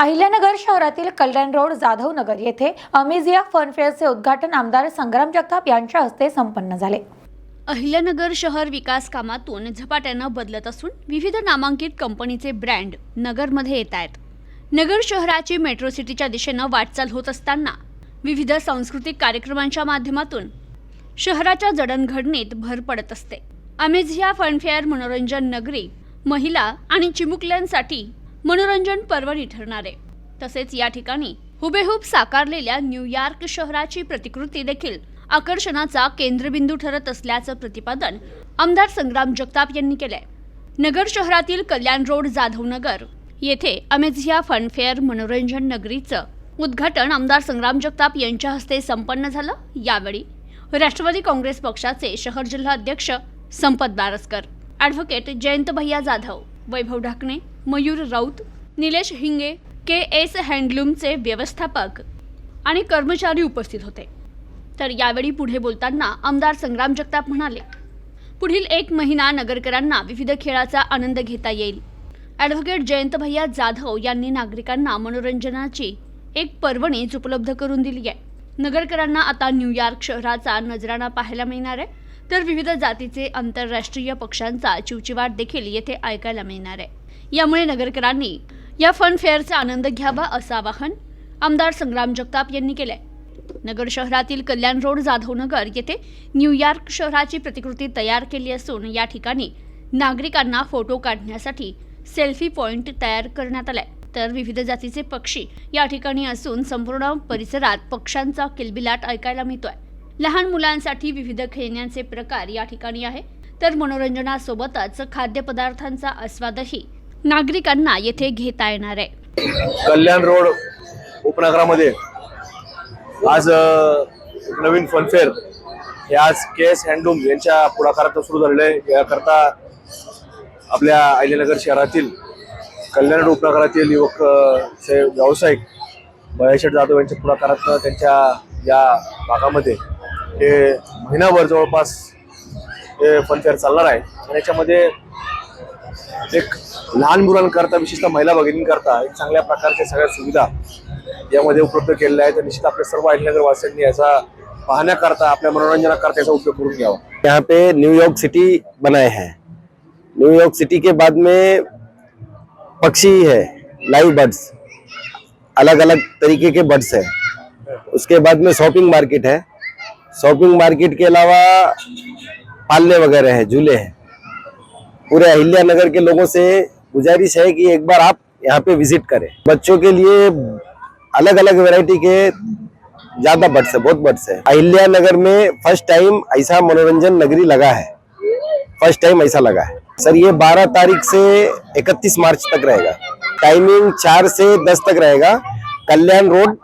अहिल्यानगर शहरातील कल्याण रोड जाधव नगर येथे अमेझिया फनफेअरचे उद्घाटन आमदार संग्राम जगताप यांच्या हस्ते संपन्न झाले. अहिल्यानगर शहर विकास कामातून झपाट्यानं बदलत असून विविध नामांकित कंपनीचे ब्रँड नगरमध्ये येत आहेत. नगर शहराची मेट्रो सिटीच्या दिशेनं वाटचाल होत असताना विविध सांस्कृतिक कार्यक्रमांच्या माध्यमातून शहराच्या जडणघडणीत भर पडत असते. अमेझिया फनफेअर मनोरंजन नगरी महिला आणि चिमुकल्यांसाठी मनोरंजन पर्वणी ठरणार. आहे तसेच या ठिकाणी हुबेहूब साकारलेल्या न्यूयॉर्क शहराची प्रतिकृती देखील आकर्षणाचा केंद्रबिंदू ठरत असल्याचं प्रतिपादन आमदार संग्राम जगताप यांनी केलंय. नगर शहरातील कल्याण रोड जाधवनगर येथे अमेझिया फनफेअर मनोरंजन नगरीचं उद्घाटन आमदार संग्राम जगताप यांच्या हस्ते संपन्न झालं. यावेळी राष्ट्रवादी काँग्रेस पक्षाचे शहर जिल्हा अध्यक्ष संपत Baraskar advocate Jayant Bhaiya Jadhav Vaibhav Dhakane Mayur Raut Nilesh Hinge K S हँडलूमचे व्यवस्थापक आणि कर्मचारी उपस्थित होते. तर यावेळी पुढे बोलताना आमदार संग्राम जगताप म्हणाले पुढील एक महिना नगरकरांना विविध खेळाचा आनंद घेता येईल. ॲडव्होकेट जयंत भैया जाधव यांनी नागरिकांना मनोरंजनाची एक पर्वणीच उपलब्ध करून दिली आहे. नगरकरांना आता न्यूयॉर्क शहराचा नजराणा पाहायला मिळणार आहे. तर विविध जातीचे आंतरराष्ट्रीय पक्षांचा चिवचिवाट देखील येथे ऐकायला मिळणार आहे. यामुळे नगरकरांनी या फन फेअरचा आनंद घ्यावा असं आवाहन आमदार संग्राम जगताप यांनी केलंय. नगर शहरातील कल्याण रोड जाधवनगर येथे न्यूयॉर्क शहराची प्रतिकृती तयार केली असून या ठिकाणी नागरिकांना फोटो काढण्यासाठी सेल्फी पॉइंट तयार करण्यात आलाय. तर विविध जातीचे पक्षी या ठिकाणी असून संपूर्ण परिसरात पक्ष्यांचा किलबिलाट ऐकायला मिळतोय. लहान मुलांसाठी विविध खेळण्यांचे प्रकार या ठिकाणी आहे. तर मनोरंजनासोबतच खाद्यपदार्थांचा आस्वादही नागरिकांना येथे घेता येणार आहे. कल्याण रोड उपनगरामध्ये आज नवीन फनफेअर हे आज के एस हँडलूम यांच्या पुढाकारात सुरू झालेलं आहे. याकरता आपल्या अहिल्यानगर शहरातील कल्याण रोड उपनगरातील युवक चे व्यावसायिक बयाशेठ जाधव यांच्या पुढाकारात त्यांच्या या भागामध्ये हे महिनाभर जवळपास हे फनफेअर चालणार आहे. आणि याच्यामध्ये एक लहान मुलांकरता विशेषतः महिला भगिनींकरता एक चांगल्या प्रकारच्या सगळ्या सुविधा यामध्ये उपलब्ध केलेल्या आहेत. निश्चित आपल्या सर्व अहिल्यानगरवासियांनी याचा पाहण्याकरता आपल्या मनोरंजनाकरता याचा उपयोग करून घ्यावा. यहाँ पे न्यूयॉर्क सिटी बनाए हैं। न्यूयॉर्क सिटी के बाद में पक्षी है लाइव बर्ड्स अलग अलग तरीके के बर्ड्स है। उसके बाद में शॉपिंग मार्केट है। शॉपिंग मार्केट के अलावा पालने वगैरह है, झूले हैं। पूरे अहिल्या नगर के लोगों से गुजारिश है कि एक बार आप यहाँ पे विज़िट करें। बच्चों के लिए अलग अलग वैरायटी के ज़्यादा बट्स है, बहुत बट्स है। अहिल्या नगर में फ़र्स्ट टाइम ऐसा मनोरंजन नगरी लगा है। फ़र्स्ट टाइम ऐसा लगा है। सर ये 12 तारीख से 31 मार्च तक रहेगा। टाइमिंग 4 से 10 तक रहेगा। Kalyan road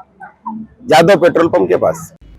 Jadhav petrol pump के पास।